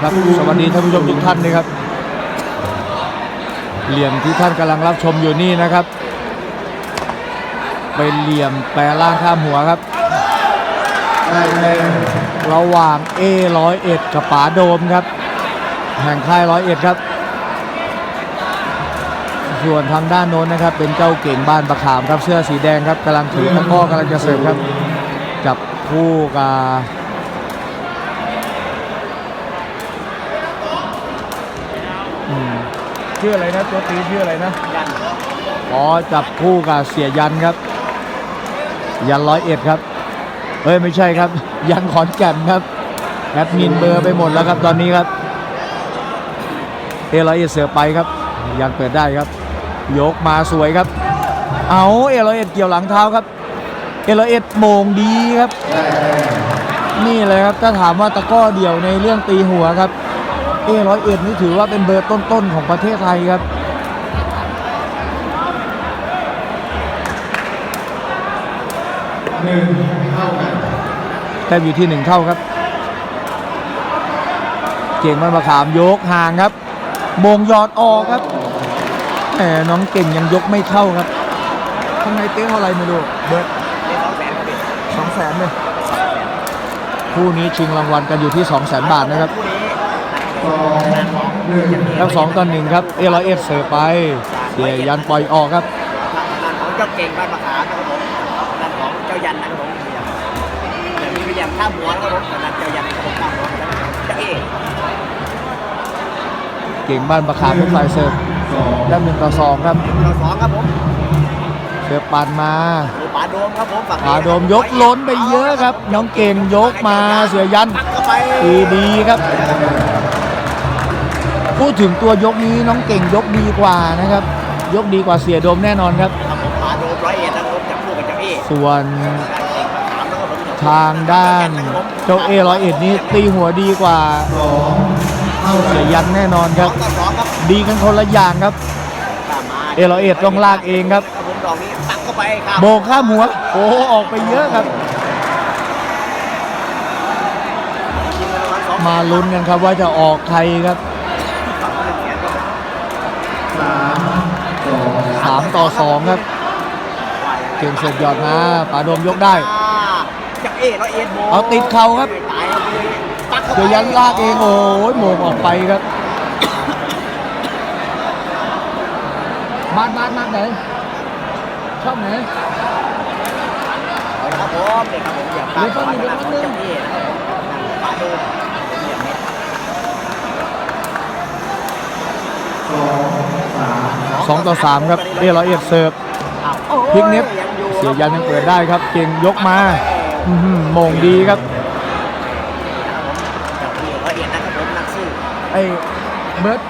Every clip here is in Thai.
ครับสวัสดีท่านผู้ชมทุกท่านนะครับ เหลี่ยมที่ท่านกำลังรับชมอยู่นี่นะครับ เป็นเหลี่ยมแปรล่างข้ามหัวครับระหว่าง A ร้อยเอ็ดกับป๋าโดมครับ แห่งค่ายร้อยเอ็ดครับ ส่วนทางด้านโน้นนะครับ เป็นเจ้าเก่งบ้านประขามครับเสื้อสีแดงครับกำลังถือตะก้อกำลังจะเสิร์ฟครับ จับคู่กับ อืมชื่ออะไรนะตัวตีชื่ออะไรนะยันอ๋อจับคู่กับเสียยันครับ ยันร้อยเอ็ดครับเฮ้ยไม่ใช่ครับ ยันขอนแก่นครับแอดมินเบอร์ไปหมดแล้วครับตอนนี้ครับเอร้อยเอ็ดเสือไปครับ ยังเปิดได้ครับ ยกมาสวยครับ เอาเอร้อยเอ็ดเกี่ยวหลังเท้าครับ เอร้อยเอ็ดโมงดีครับ นี่เลยครับถ้าถามว่าตะก้อเดี่ยวในเรื่องตีหัวครับ เอร้อยเอ็ดนี่ถือว่าเป็นเบอร์ต้นๆของประเทศไทยครับแต้มอยู่ที่หนึ่งเท่าครับ เก่งมันมาขามยกห่างครับโมงยอดออกครับแหมน้องเก่งยังยกไม่เข้าครับข้างในเต้เท่าไหรไม่รู้เบิร์ดได้สองแสนครับพี่สองแสนเลยคู่นี้ชิงรางวัลกันอยู่ที่2 0 0แสนบาทนะครับคู่นี้นัดของ แล้วสองต่อหนึ่งครับ เอร้อยเอ็ดเสิร์ฟไป เสียยันปล่อยออกครับนัดของเจ้าเก่งบ้านมะขามนะครับผมนัดของเจ้ายันนะครับผมเดี๋ยวมีพยายามข้ามหัวนะครับผมนัดเจ้ายันนะครับผมข้ามหัวนะครับเจ้าเอ๋เก่งบ้านประคามเป็นฝ่ายเสิร์ฟแต้มหนึ่งต่อสองครับเราสองครับผมเสิร์ฟปันมาหรือป๋าโดมครับผมฝั่งนี้ปาโดมยกล้นไปเยอะครับ น้องเก่งยกมาเสียยันปักเข้าไปดีดีครับ พูดถึงตัวยกนี้น้องเก่งยกดีกว่านะครับ ยกดีกว่าเสียโดมแน่นอนครับ ครับผมป๋าโดมร้อยเอ็ดนะครับผมจับคู่กับเจ้าเอ๋ส่วนนัดเก่งมะขามนะครับผมทางด้านเจ้าเอร้อยเอ็ดนี้ตีหัวดีกว่าเสียยันแน่นอนครับสองต่อสองครับดีกันคนละอย่างครับ ตามมาเอร้อยเอ็ดต้องลากเองครับ ครับผมดอกนี้ปักเข้าไปครับโบกข้ามหัว โอ้โหออกไปเยอะครับชิงเงินรางวัลสองมาลุ้นกันครับว่าจะออกใครครับ 3 ต่อ 2 ครับ เกมเสร็จยอดมาป่าดมยกได้ จากเอเราเอ็นโมเอาติดเข่าครับเดี๋ยวยันลากเองโอ้ยโมงออกไปครับมาดมาดมาดไหนชอบไหนเอาละครับผมเด็กครับผมอย่าพลาดขอลาองนะครับป่าโดมเอ๋ก็ 2 ต่อ 3 ครับเอร้อยเอ็ดเสิร์ฟพลิกเน็ดเสียยันยังเปิดได้ครับ เก่งยกมาโมงดีครับไอเบิร์ด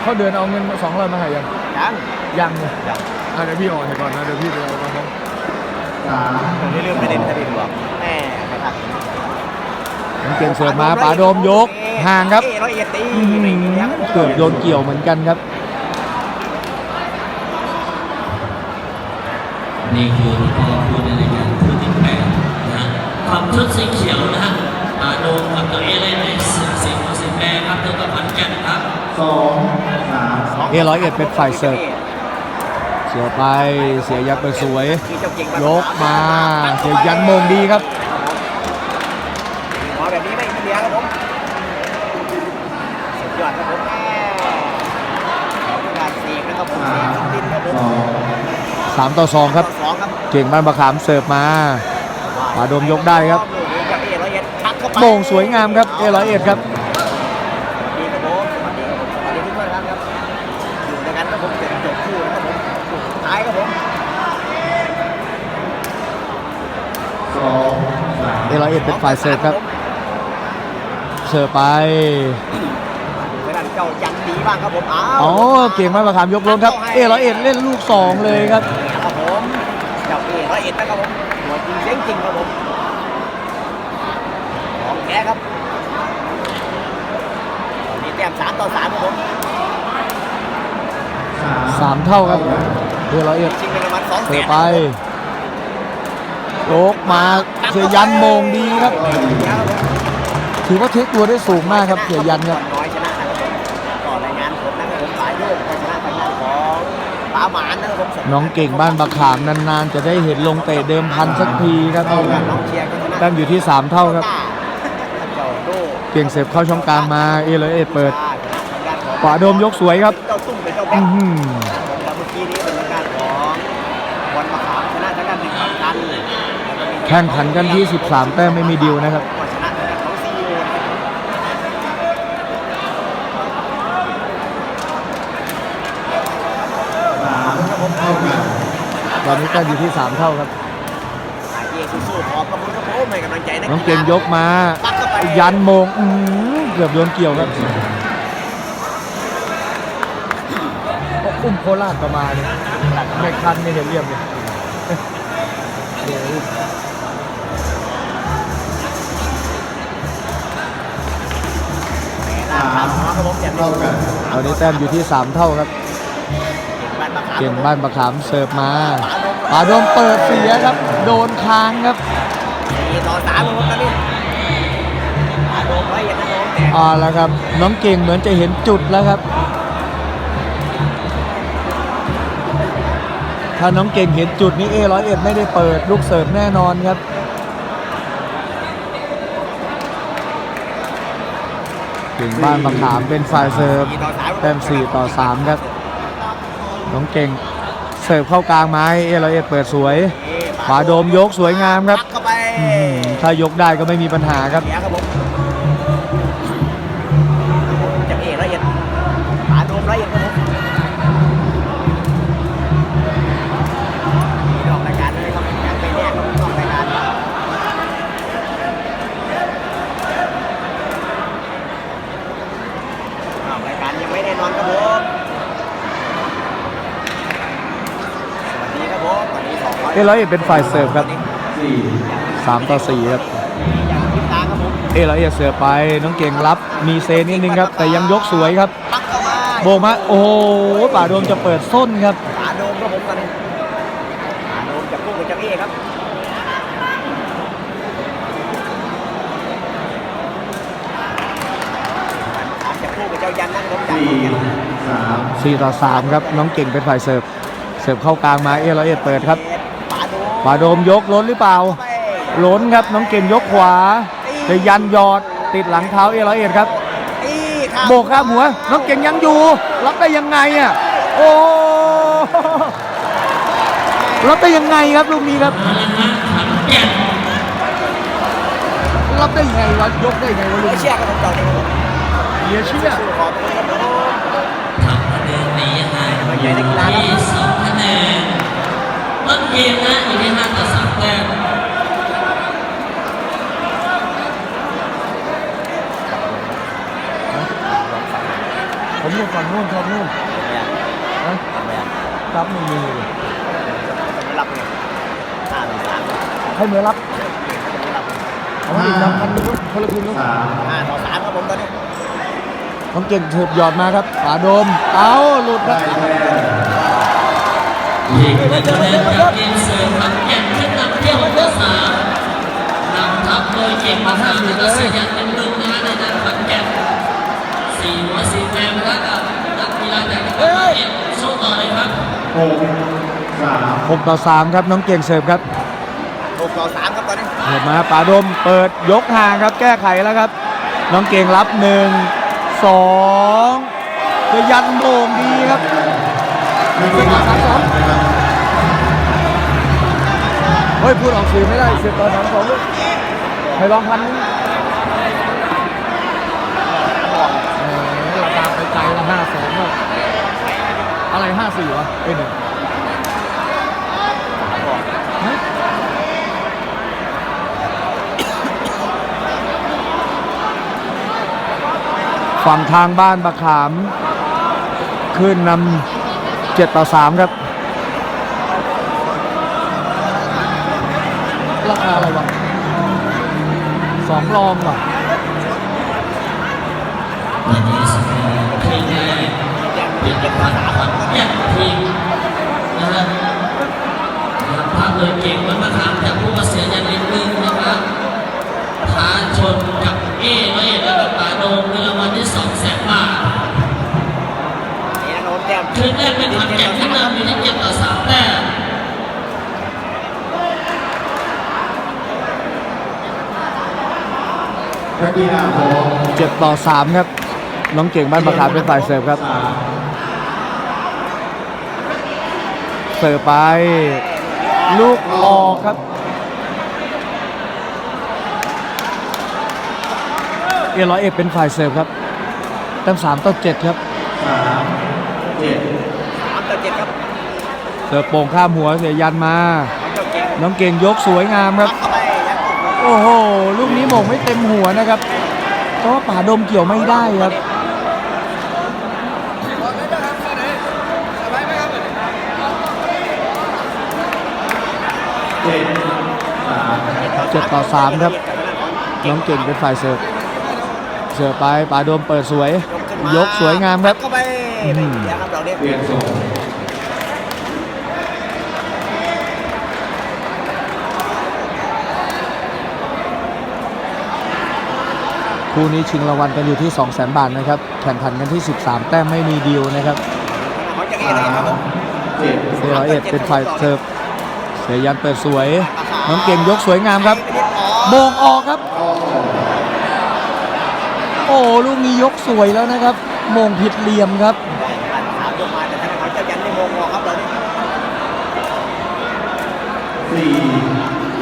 เขาเดินเอาเงินสองล้านมาให้ยังยังยังเลยเดี๋ยวพี่ออกให้ก่อนนะเดี๋ยวพี่ไปเอามาครับผมไม่ลืมประเด็นคดีหรอกแม่ครับเกมเสิร์ฟมาป่าโดมยกห่างครับเกือบโดนเกี่ยวเหมือนกันครับ นี่คือพ่อพูดในรายการพูดที่แปดนะฮะความชุดสีเขียวนะฮะอ่าโดมกับตัวเอเลนเอสสีของสีแดงครับเท่ากับขอนแก่นครับเอร้อยเอ็ดเป็นฝ่ายเสิร์ฟเสียไปเสียยักษ์ไปสวย ยกมาเสียยันโมงดีครับขอแบบนี้ไม่มีเลี้ยงครับผมสุดยอดครับผมแม่การเสกนะครับผมเสกดินครับผม3ต่อ2ครับสองครับ เก่งบ้านประขามเสิร์ฟมาปาโดมยกได้ครับจากเอร้อยเอ็ดพักเข้าไปโมงสวยงามครับเอร้อยเอ็ดครับสวัสดีครับผมสวัสดีครับผมสวัสดีทุกท่านครับอยู่ด้วยกันครับผมจนจบคู่นะครับผมคู่สุดท้ายครับผมเอร้อยเอ็ดเป็นฝ่ายเสิร์ฟครับ เสิร์ฟไปเวลาเจ้ายันดีบ้างครับผมอ้าวอ๋อเก่งบ้านประขามยกลงครับ เอร้อยเอ็ดเล่นลูก2เลยครับ ครับผมเจ้าเอ ร้อยเอ็ดนะครับผมหัวจริงเสียงจริงครับผมของแท้ครับตอนนี้แต้มสามต่อสามครับผม3เท่าครับเอร้อยเอ็ดชิงเงินรางวัลสองแสเสิร์ฟนไปยกมาเสียยันโมงดีครับ ถือว่าเทคตัวได้สูงมากครับเสียยันครับน้อยชนะนะครับาหมานนะครับผมน้องเก่งบ้านบะขามนานๆ จะได้เห็นลงเตะเดิมพันสักทีครับน้องเชียร์ก็ชนะแต้มอยู่ที่ 3 เท่าครับ เจ้าโดเก่งเสิร์ฟเข้าช่องกลางมาเอเลยเอ็ดเปิดทางด้านของขวาโดมยกสวยครับเจ้าตุ้มเป็นเจ้าแบ็อื้คอหือแต่เมื่อกี้นี้เป็นทางด้านของบอลมะขามชนะทางด้านหนึ่งพันกันแล้วก็มีแข่งขันกันที่ 13 แต้มไม่มีดิวนะครับ ก็ชนะทางด้านของซีโอนะครับ ต อนนี้แต้มอยู่ที่ 3 เท่าครับไอเอสู้ๆขอบพระคุณครับผมให้กำลังใจนะน้องเก่งยกมายันโมงอื้อหือเกือบโดนเกี่ยวครับอุ้มโคราชประมาณนี้ไม่คันไม่เห็นเรียบเลยเดี๋ยวครับผมอย่าลืมตอนนี้แต้มอยู่ที่ 3 เท่าครับเก่งบ้านมะขามเก่งบ้านประขามเสิร์ฟมา ปาโดมเปิดเสียครับ โดนค้างครับสี่ต่อสามครับตอนนี้อาโดมไว้อย่างนั้นโดมแต่อ่าแล้วครับ น้องเก่งเหมือนจะเห็นจุดแล้วครับ ถ้าน้องเก่งเห็นจุดนี้เอร้อยเอ็ดไม่ได้เปิดลูกเสิร์ฟแน่นอนครับเก่งบ้านประขามเป็นฝ่ายเสิร์ฟสี่ต่อสามแต้ม4ต่อ 3 ครับ น้องเก่งเสิร์ฟเข้ากลางไม้เอร้อยเอ็ดเปิดสวยขวาโดมยกสวยงามครับปักเข้าไปอื้อหือถ้ายกได้ก็ไม่มีปัญหาครับ เสียครับผม อนนี้สองร้อยเอร้อยเอ็ดเป็นฝ่ายเสิร์ฟครับ3ต่อ4ครับอย่างทิศทางครับผมเอร้อยเอ็ดเสิร์ฟไปน้องเก่งรับมีเซนิดนึงครับ แต่ยังยกสวยครับปักเข้ามาโบกมาโอ้โหป่าโดมจะเปิดส้นครับปาโดมครับผมตอนนี้ปาโดมจับคู่กับเจ้าเอครับจับคู่กับเจ้ายันนั่งล้มจากขอนแก่น4ต่อ3ครับน้องเก่งเป็นฝ่ายเสิร์ฟเสิร์ฟเข้ากลางมาเอร้อยเอ็ดเปิดครับ ปาโดมป่าโดมยกล้นหรือเปล่าไปล้นครับน้องเก่งยกขวาแต่ยันหยอดติดหลังเท้าเอร้อยเอ็ดครับตีข้ามโบกข้ามหัว น้องเก่งยังอยู่รับได้ยังไงอะโอ้รับได้ยังไงครับลูกนี้ครับมาแล้วนะขอนแก่นรับได้ยังไงวะยกได้ยังไงวะเหลูลืกอนี้เชื่อครับผมเจ้าเนี่ยครับผมเฮียเชื่อสู้ขอบคุณครับผมทำคะแนนหนีห่างอยู่ที่สองคะแนน ต้นเกมนะอยู่ที่ห้าต่อสามแต้มผมอยู่ฝั่งนู้นครับนู้นนะรับไม่มีเลยไม่รับเลยห้าต่อสามให้เหมือนรับไม่รับเอามาอีกรับพันนึงคนละทีนึงห้าต่อสามครับผมตอนนี้น้องเก่งถืบหยอดมาครับป่าโดม เอ้าหลุดครับ อีกหนึ่งคะแนนจากเกมเสริมขอนแก่นขึ้นนำเที่ยวที่สามนำทัพโดยเก่งมาทางแล้วก็เสียยันเป็นมือนะในด้านขอนแก่นสี่หัวสี่แต้มแล้วกับนักกีฬาจากจังหวัดร้อยเอ็ดสู้ต่อเลยครับ6ต่อ3ครับน้องเก่งเสิร์ฟครับหกต่อสามครับตอนนี้เปิดมาป่าโดมเปิดยกห่างครับแก้ไขแล้วครับ น้องเก่งรับหนึ่งสองเดยันโด่งดีครับ เฮ้ยพูดออกสื่อไม่ได้เสิบต่อสามสองลูกให้ลองพันนึงเออราคาไปไกลละห้าสองแล้วอะไรห้าสี่วะเอ้ยหนึ่งฝั่งทางบ้านบะขาม ขึ้นนำ เจ็ดต่อสามครับราคาอะไรวะสองรองว่ะวันนี้สกอร์ทีมแรกเป็นพันขอนแก่นทีมนะฮะนำทัพโดยเก่งมันมาทำจากผู้มาเสียยันนิดนึงนะครับท้าชนกับ ชุดแรกเป็นขอนแก่นขึ้นนำอยู่ที่เก็บต่อสามแต้มเจ็บต่อสามครับ น้องเก่งบ้านประขามเป็นฝ่ายเสิร์ฟครับ เสิร์ฟไป ลูกออกครับ เอร้อยเอ็ดเป็นฝ่ายเสิร์ฟครับตั้งสามต่อเจ็ดครับ เจ็ดสามต่อเจ็ดครับเสิร์ฟโป่งข้ามหัวเสียยันมาเจ้าเก่งน้องเก่งยกสวยงามครับปักเข้าไปยังโอ้โห ลูกนี้หม่งไม่เต็มหัวนะครับเพราะว่าป่าดมเกี่ยวไม่ได้ครับเจ็ดสามเจ็ดต่อสามครับ น้องเก่งเป็นฝ่ายเสิร์ฟ เสิร์ฟไปป่าโดมเปิดสวย ยกสวยงามครับ เข้าไปอื้อหือเดี๋ยวครับเราเนี่ยเปลี่ยนส่งคู่นี้ชิงรางวัลกันอยู่ที่ 2 0 0 0 0 0 บาทนะครับแข่งขันกันที่ 13 แต้มไม่มีดีลนะครับเขาจะเองนะครับผมเจ็ดเซร้อยเอ็ดเป็นฝ่ายเสิร์ฟเสียยันเปิดสวย น้องเก่งยกสวยงามครับโบงออกครับ โอ้ลูกนี้ยกสวยแล้วนะครับโมงผิดเหลี่ยมครับถามลงมาแต่ทางเขาเจ้ายันไม่มองออกครับเราเนี่ยสี่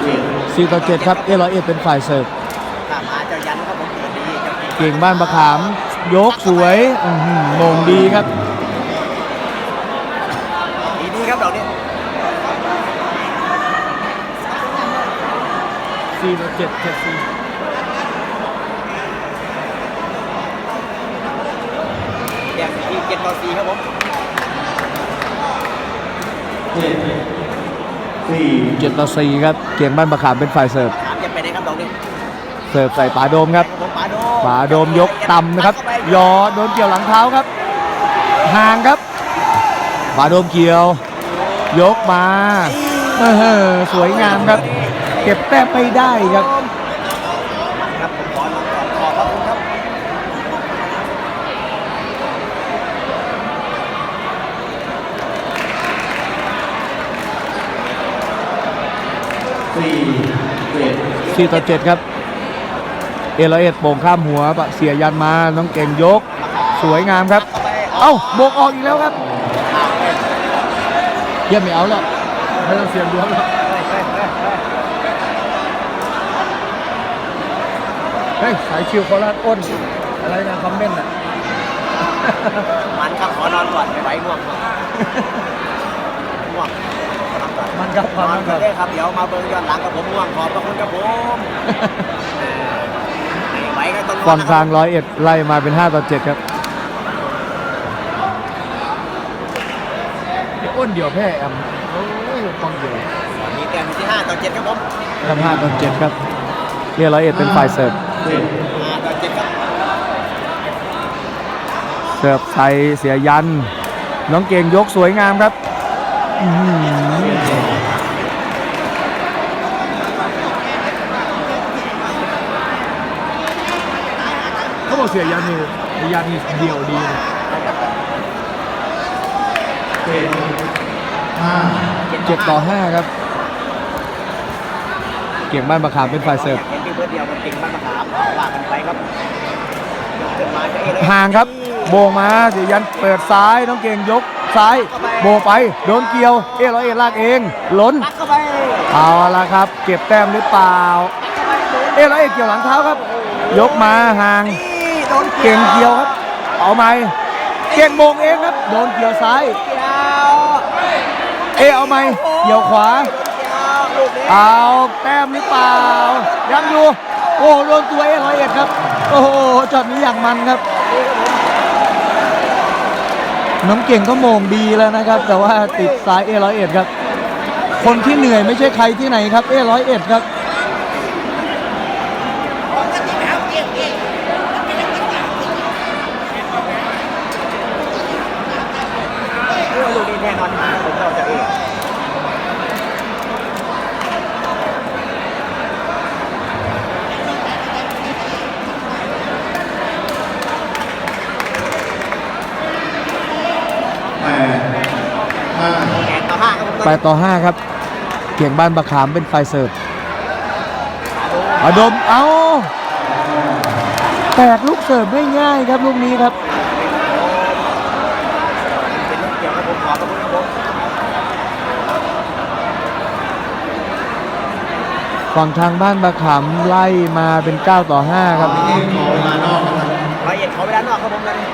เจ็ด4ต่อ7ครับเอร้อยเอ็ดเป็นฝ่ายเสิร์ฟถามหาเจ้ายันครับผมเปิดดีเจ้าเก่งเก่งบ้านประขาม ยกสวยอื้อหือโมงดีครับดีดีครับเราเนี่ย4ต่อ7 7 4เดี๋ ยวทีเจ็ดต่อสี่ครับผมเจ็ดสี่7ต่อ4ครับ เก่งบ้านประขามเป็นฝ่ายเสิร์ฟถามจะไปไหนครับเราเนี่ยเสิร์ฟใส่ป่าโดมครับ ผมป๋าโดป่าโดมยกต่ำนะครับ ยอโดนเกี่ยวหลังเท้าครับ ห่างครับป่าโดมเกี่ยว ยกมาเออสวยงามครับ เก็บแต้มไม่ได้ครับครับผมขอน้องก่อนขอบพระคุณครับ สี่เจ็ด 4ต่อ7ครับ เอร้อยเอ็ดโป่งข้ามหัวเสียยันมาน้องเก่งยก สวยงามครับ เอ้าโบกออกอีกแล้วครับเยี่ยมไม่เอาแล้วไม่ต้องเสียงดวงแล้วเฮ้ยสายชิวโคราชอ้น อะไรนะคอมเมนต์อะมันครับขอนอนก่อนไม่ไหวง่วงง่วง ก่อนมันครับนความอนมันคก่อรันบได้ครับเดี๋ยวมาเบิ่งย้อนหลังกับผมง่วงขอบพระคุณครับผมไม่ไหวก็ต้องนก่ออนนนะกคลารับงร้อยเอ็ดไล่มาเป็น 5 ต่อ 7 ครับไอ้อ้นเดียวแพ้แอมโอ้ยต้องเดียวมีแต้มอยู่ที่ห้าต่อเจ็ดครับผมทำ5ต่อ 7 ครับเอร้อยเอ็ดเป็นฝ่ายเสิร์ฟเจ็ดห้าต่อเจ็ดครับ เสิร์ฟไทยเสียยัน น้องเก่งยกสวยงามครับอื้อหือ เขาบอกเสียยันนี่เสียยันนี่เดี่ยวดีนะเจ็ดห้าเจ็ดต่อห้าครับ เก่งบ้านประขามเป็นฝ่ายเสิร์ฟเห็นพี่เบิร์ดเดียวมันเก่งบ้านมะขามว่ากันไปครับขึ้นมาจะเอะเลยห่างครับ โบงมาเสียยันเปิดซ้ายน้องเก่งยกซ้าย โบไปโดนเกี่ยว เอร้อยเอ็ดลากเองล้นปักเข้าไปเอาละครับ เก็บแต้มหรือเปล่า เอร้อยเอ็ดเกี่ยวหลังเท้าครับ ยกมาห่างนี่ โดนเก่งเกี่ยวครับ เอาไหมเก่งโบงเองครับ โดนเกี่ยวซ้าย เกี่ยวเอเอาไหมเกี่ยวขวา เกี่ยวลูกนี้เอาแต้มหรือเปล่า ยังอยู่ โอ้โดนตัวเอร้อยเอ็ดครับ โอ้โหจอดนี้อย่างมันครับ น้องเก่งก็โมงดีแล้วนะครับ แต่ว่าติดซ้ายเอร้อยเอ็ดครับ คนที่เหนื่อยไม่ใช่ใครที่ไหนครับ เอร้อยเอ็ดครับ ลูกนี้แน่นอนผมเราจะเอง แปดห้า แข่งต่อห้าครับผม ไปต่อ 5 ครับ เก่งบ้านบะขามเป็นไฟเสิร์ฟอดมเอาแตกลูกเสิร์ฟได้ง่ายครับลูกนี้ครับเป็นลูกเกี่ยวครับผมขอขอบคุณครับผมฝั่งทางบ้านบะขามไล่มาเป็น 9 ต่อ 5 ครับเกมขอเวลานอกนะครับร้อยเอ็ดขอเวลานอกครับผมตอนนี้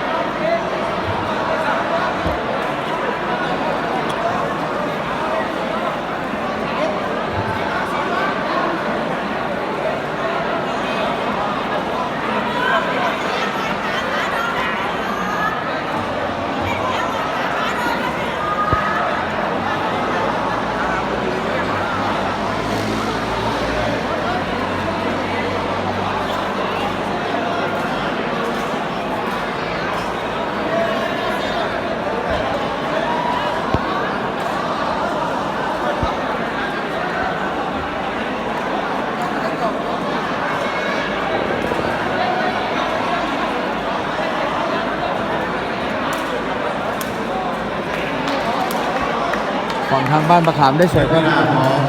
ฝั่งทางบ้านบะขามได้เสิร์ฟครับลาพร้อม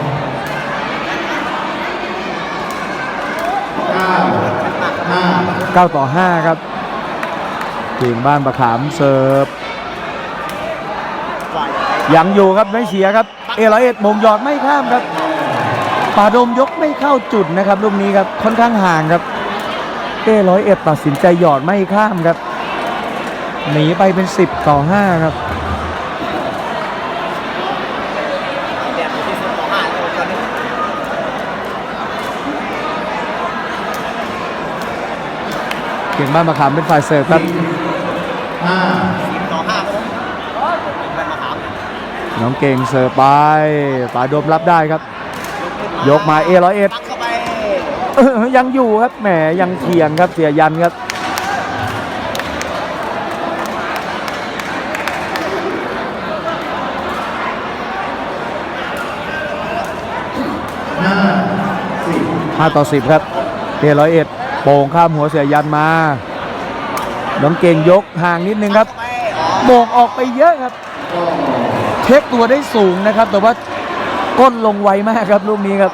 เก้าห้า9ต่อ5ครับทีมบ้านบะขามเสิร์ฟยังอยู่ครับไม่เสียครับ เอร้อยเอ็ดมงยอดไม่ข้ามครับป่าดมยกไม่เข้าจุดนะครับลูกนี้ครับค่อนข้างห่างครับเอร้อยเอ็ดตัดสินใจหยอดไม่ข้ามครับหนีไปเป็น 10 ต่อ 5 ครับ แดดอยู่ที่สุดต่อห้าครับผมตอนนี้ เก่งบ้านมะขามเป็นฝ่ายเสิร์ฟครับห้าสิบต่อห้าครับผมเป็นมะขามน้องเก่งเสิร์ฟไปป่าดมรับได้ครับ ยกมาเอร้อยเอ็ดปักเข้าไปเออยังอยู่ครับแหมยังเถียงครับเสียยันครับห้าสิบ5ต่อ10ครับเอร้อยเอ็ด โป่งข้ามหัวเสียยันมา น้องเก่งยกห่างนิดนึงครับเข้าไปอ๋อโมงออกไปเยอะครับ เทคตัวได้สูงนะครับ แต่ว่าก้นลงไวมากครับลูกนี้ครับ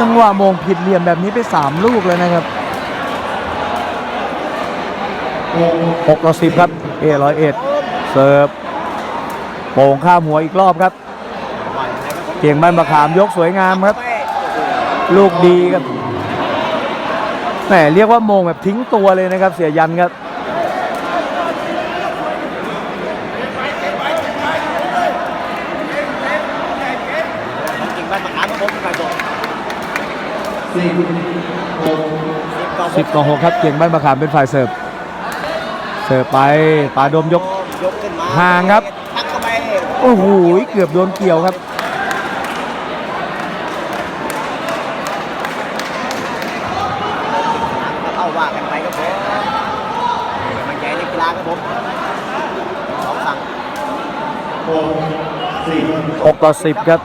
จังหวะโมงผิดเหลี่ยมแบบนี้ไป 3 ลูกเลยนะครับ6ต่อ10 ครับ เอร้อยเอ็ดเสิร์ฟโป่งข้ามหัวอีกรอบครับ เก่งบ้านมะขามยกสวยงามครับ ลูกดีครับ แหมเรียกว่าโมงแบบทิ้งตัวเลยนะครับ เสียยันครับกิ่งาสิบต่อ10ต่อ6ครับเก่งบ้านมะขามเป็นฝ่ายเสิร์ฟเสิร์ฟไปปาดมยกห่างครับ โอ้โหเกือบโดนเกี่ยวครับ เอาว่ากันไปครับผมมันใจในกีฬาครับผมสองฝั่ง หกสิบ 6 ต่อ 10 ครับ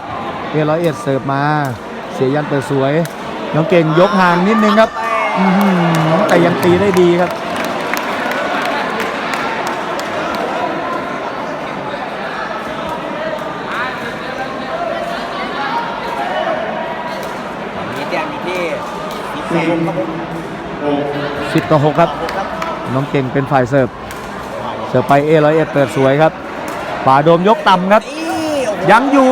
เอร้อยเอ็ดเสิร์ฟมา เสียยันเปิดสวยน้องเก่งยกห่างนิดนึงครับอื้อหือแต่ยังตีได้ดีครับมีแต้มอยู่ที่สิบต่อหกครับผมหก10ต่อ6ครับครับ น้องเก่งเป็นฝ่ายเสิร์ฟ เสิร์ฟไปเอร้อยเอ็ดเปิดสวยครับป่าโดมยกต่ำครับนี่โอ้โห ยังอยู่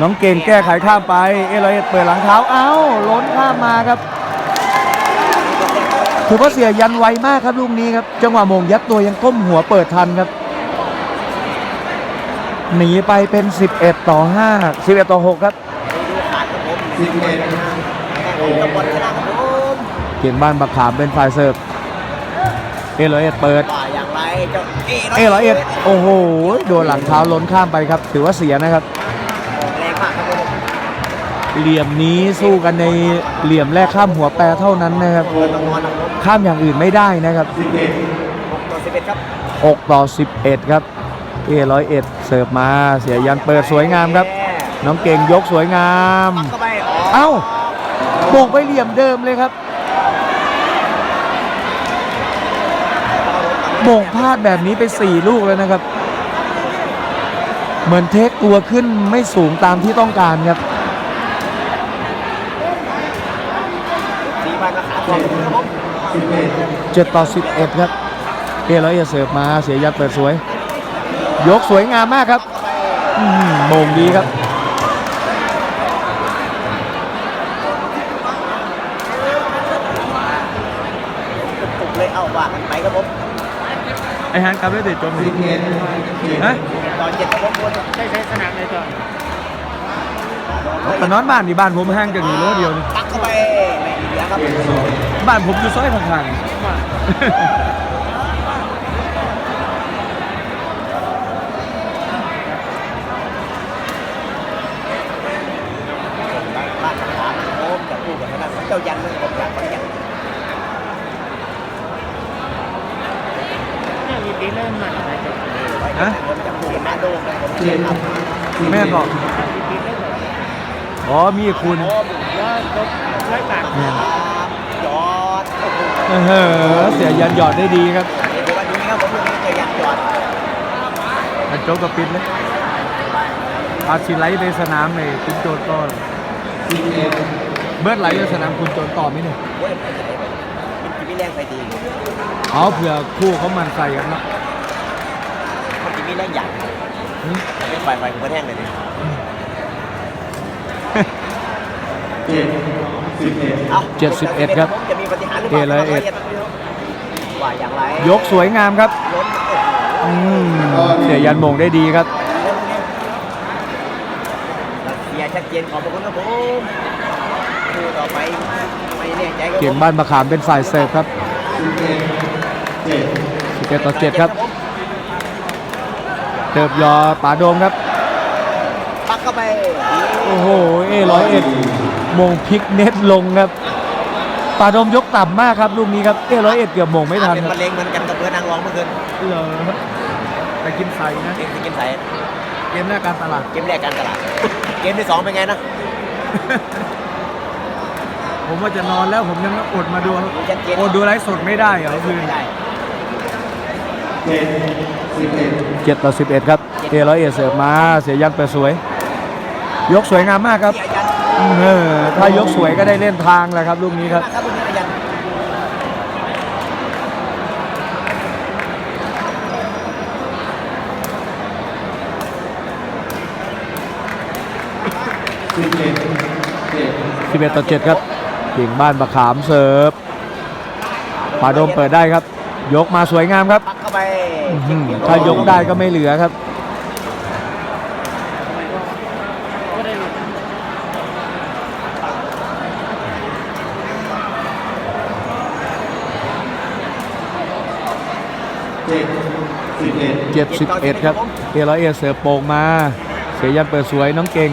น้องเก่งแก้ไขข้ามไป เอร้อยเอ็ดเปิดหลังเท้าเอ้าล้นข้ามมาครับถือว่าเสียยันไวมากครับลูกนี้ครับ จังหวะมงยัดตัวยังก้มหัวเปิดทันครับหนีไปเป็น 11 ต่อ 5 11 ต่อ 6 ครับเก่งบ้านบักขามเป็นฝ่ายเสิร์ฟเอร้อยเปิด ว่าอย่างไรเจ้าเอร้อยเอ็ดโอ้โหโดนหลังเท้าล้นข้ามไปครับ ถือว่าเสียนะครับแรงมากครับผมเหลี่ยมนี้สู้กันในเหลี่ยมแรกข้ามหัวแปรเท่านั้นนะครับเปิดตะงอนนะครับผมข้ามอย่างอื่นไม่ได้นะครับสิบเอ็ดหกต่อสิบเอ็ดครับ6ต่อ11 ครับเอร้อยเอ็ดเสิร์ฟมาเสียยันเปิดสวยงามครับ น้องเก่งยกสวยงามปักเข้าไปอ๋อเอ้าโบกไปเหลี่ยมเดิมเลยครับ บกพลาดแบบนี้ไป 4 ลูกแล้วนะครับ เหมือนเทคตัวขึ้นไม่สูงตามที่ต้องการครับเจ็ดต่อสิบเอ็ดครับเอร้อยเอ็ดเสิร์ฟมาเสียยันเปิดสวย ยกสวยงามมากครับโมงดีครับ ตุกเลยเอาว่ากันไปครับผม ไอฮันกลับได้ติดจมสิบเอ็ดเจ็ดฮะตอนเจ็ดครับผมใช่ใช้สนามเลยก่อนแต่นอนบ้านนี่บ้านผมห่างจากนี่โลเดียวนี่ปักเข้าไปไม่เหลือครับเจ็ดสองบ้านผมอยู่ซอยข้างบ้านขามโอมกับผู้กับทางด้านของเจ้ายันเลยผมอยากขอนแก่นเนี่ยมีปีเริ่มมาอะไรจะๆฮะผมจะพูดกับน้าโดงนะผมเจ็ดทำสิบแม่บอกมีปีเริ่มแบบอ๋อมีคุณโอ้มแล้วรถร้อยบาทยอดโอ้โหเออเสียยันหยอดได้ดีครับเดี๋ยววันนี้ครับผมยังไม่เจอยันยอดมันโจ๊กกับปิดเลยอาชิไลท์ในสนามในคุณโจนก็สิบเอ็ดเบิร์ดไหลในสนามคุณโจนต่อไหมเนี่ย แบบมันจะมีแรงไปดีอ๋อเผื่อคู่เขามันใส่กันเนาะมันจะมีแรงใหญ่หึไม่ไฟไฟมันแห้งเลยดิเจ็ดสิบเอ็ดเอ้าเจ็ดสิบเอ็ดครับผมจะมีปฏิหารย์หรือเปล่าเอเลยเอ็ดว่าอย่างไรยกสวยงามครับล้นโอ้โหอืมเสียยันโมงได้ดีครับรัสเซียชัดเจนขอบพระคุณครับผมคู่ต่อไป เก่งบ้านมะขามเป็นฝ่ายเสิร์ฟครับสิบเอ็ดเจ็ด11ต่อ7ครับเติบยอป่าโดมครับ ปักเข้าไป โอ้โห เอร้อยเอ็ดมงพลิกเน็ตลงครับป่าโดมยกต่ำมากครับลูกนี้ครับ เอร้อยเอ็ดเกือบมงไม่ทันเป็นครับมะเร็งเหมือนกันกับเพื่อนนางรองเมื่อคืนเหรอครับแต่กินใส่นะเกมที่เกมใสเกมแรกการตลาด เกมแรกการตลาด เกมที่สองเป็นไงนะ ผมว่าจะนอนแล้วผมยังอดมาดูครับดูชัดเจนโอดูไลฟ์สดไม่ได้เหรอคืนไม่ได้เจ็ดสิบเอ็ดเจ็ดต่อสิบเอ็ดครับเอร้อยเอ็ดเสิร์ฟมาเสียยันเปิดสวย ยกสวยงามมากครับเสียยันเออถ้ายกสวยก็ได้เล่นทางแหละครับลูกนี้ครับครับคุณเสียยันสิบเอ็ดเจ็ด11ต่อ7ครับเก่งบ้านบะขามเสิร์ฟปาโดมเปิดได้ครับ ยกมาสวยงามครับ ปักเข้าไปอื้อหือถ้ายกได้ก็ไม่เหลือครับก็ได้หลุดเจ็ดสิบเอ็ด71 ครับเอร้อยเอเสิร์ฟโป่งมา เสียยันเปิดสวยน้องเก่ง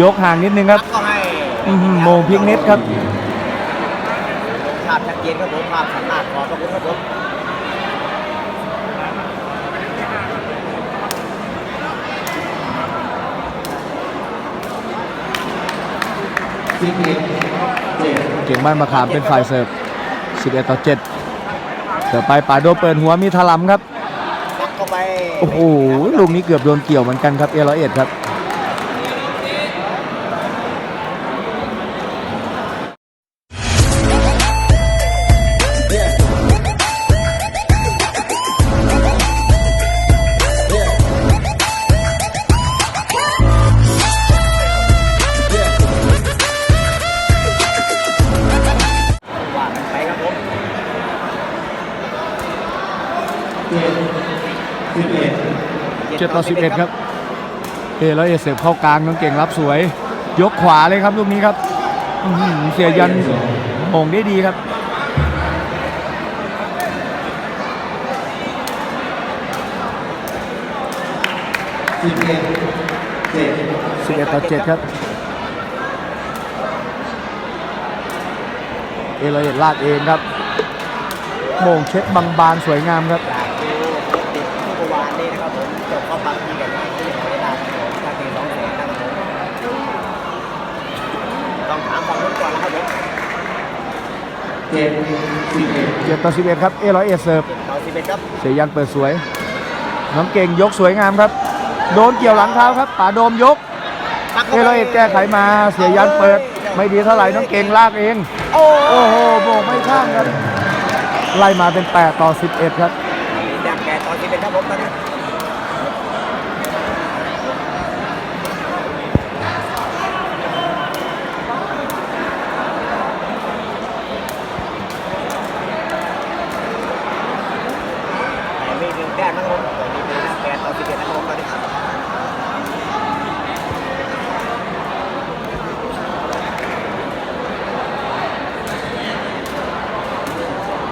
ยกห่างนิดนึงครับปักเข้าให้ อื้อหือโมงพลิกเน็ตครับ ภาพชัดเจนครับผมภาพชัดมากขอบพระคุณครับผมสิบเอ็ดเจ็ดเก่งบ้านบะขามเป็นฝ่ายเสิร์ฟ 11 ต่อ 7 เสิร์ฟไปปาโดมเปิดหัวมีถลำครับปักเข้าไปโอ้โห ลูกนี้เกือบโดนเกี่ยวเหมือนกันครับ เอร้อยเอ็ดครับ 7ต่อ11 ครับเอแล้วเอเสิร์ฟเข้ากลางน้องเก่งรับสวย ยกขวาเลยครับลูกนี้ครับเสียยันโป่งได้ดีครับสิบเอ็ดต่อเจ็ดครับเอลเอ็ดลาดเองครับโมงเช็ดบางๆสวยงามครับ บเข้าปักทีกันนะที่ยังไม่ได้ครับผมถ้าทีสองแสนนะครับผมต้องถามฝั่งนู้นก่อนนะครับผมเจ็ดสิบเอ็ด7ต่อ11ครับเอร้อยเอ็ดเสิร์ฟเจ็ดต่อสิบเอ็ดครับเสียยันเปิดสวย น้องเก่งยกสวยงามครับ โดนเกี่ยวหลังเท้าครับป่าโดมยกปักเอร้อยเอ็ดแก้ไขมาเสียยันเปิด ไม่ดีเท่าไหร่น้องเก่งลากเอง โอ้โอ้โหโบกไม่ข้างครับไล่มาเป็น 8 ต่อ 11 ครับมีแต้มแปดต่อสิบเอ็ดครับผมตอนนี้ แต่มีหนึ่งแต้มนะครับผมตอนนี้เป็นแปดต่อสิบเอ็ดนะครับผมตอนนี้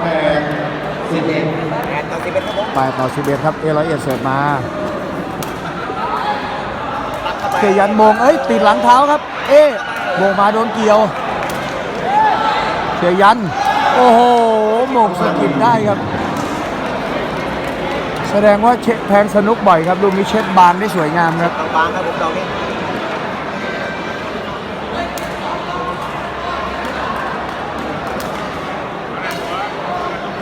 แปดสิบเอ็ด แปดต่อสิบเอ็ดครับผม 8 ต่อ 11 ครับ เอร้อยเอ็ดเสิร์ฟมาปักเข้าไปเสียยันโมงเอ้ยติดหลังเท้าครับ เอ๊ะโมงมาโดนเกี่ยวเสียยัน โอ้โหโมงสะกิดได้ครับ แสดงว่าเช็คแทงสนุกบ่อยครับลูกนี้เช็ดบานได้สวยงามครับบางๆครับผมดอกนี้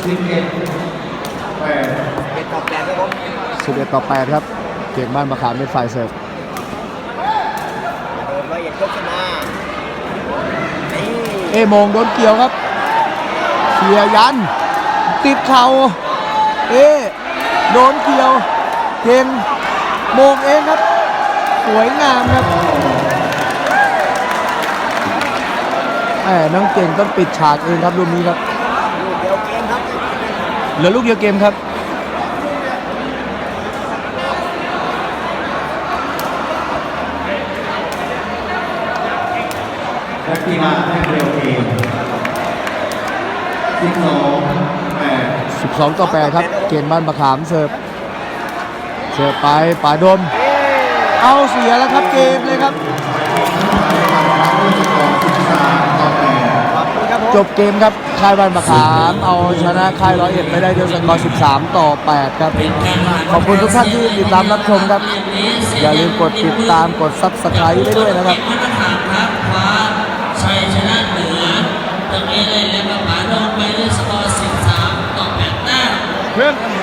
สิบเอ็ดแปด เป็นต่อแปดครับผม 11 ต่อ 8 ครับ เก่งบ้านมะขามเป็นฝ่ายเสิร์ฟเดินร้อยเอ็ดยกขึ้นมานี่เอะโมงโดนเกี่ยวครับเสียยัน ติดเข่าเอะโดนเกี่ยวเก่งโมงเองครับ สวยงามครับแหมน้องเก่งต้องปิดฉากเองครับลูกนี้ครับลูกเดียวเกมครับเหลือลูกเดียวเกมครับ นักกีฬาแต้มเร็วเองสิบสองแปด12ต่อ8ครับ เกณฑ์บ้านมะขามเสิร์ฟ เสิร์ฟไปป่าดม เอาเสียแล้วครับเกมเลยครับต่อแปดขอบคุณครับผมจบเกมครับ ค่ายบ้านมะขาม เอาชนะค่ายร้อยเอ็ดไปได้ด้วยสกอร์ 13 ต่อ 8 ครับ ขอบคุณทุกท่านที่ติดตามรับชมครับ อย่าลืมกดติดตามกดซับสไครต์ไว้ด้วยนะครับ ต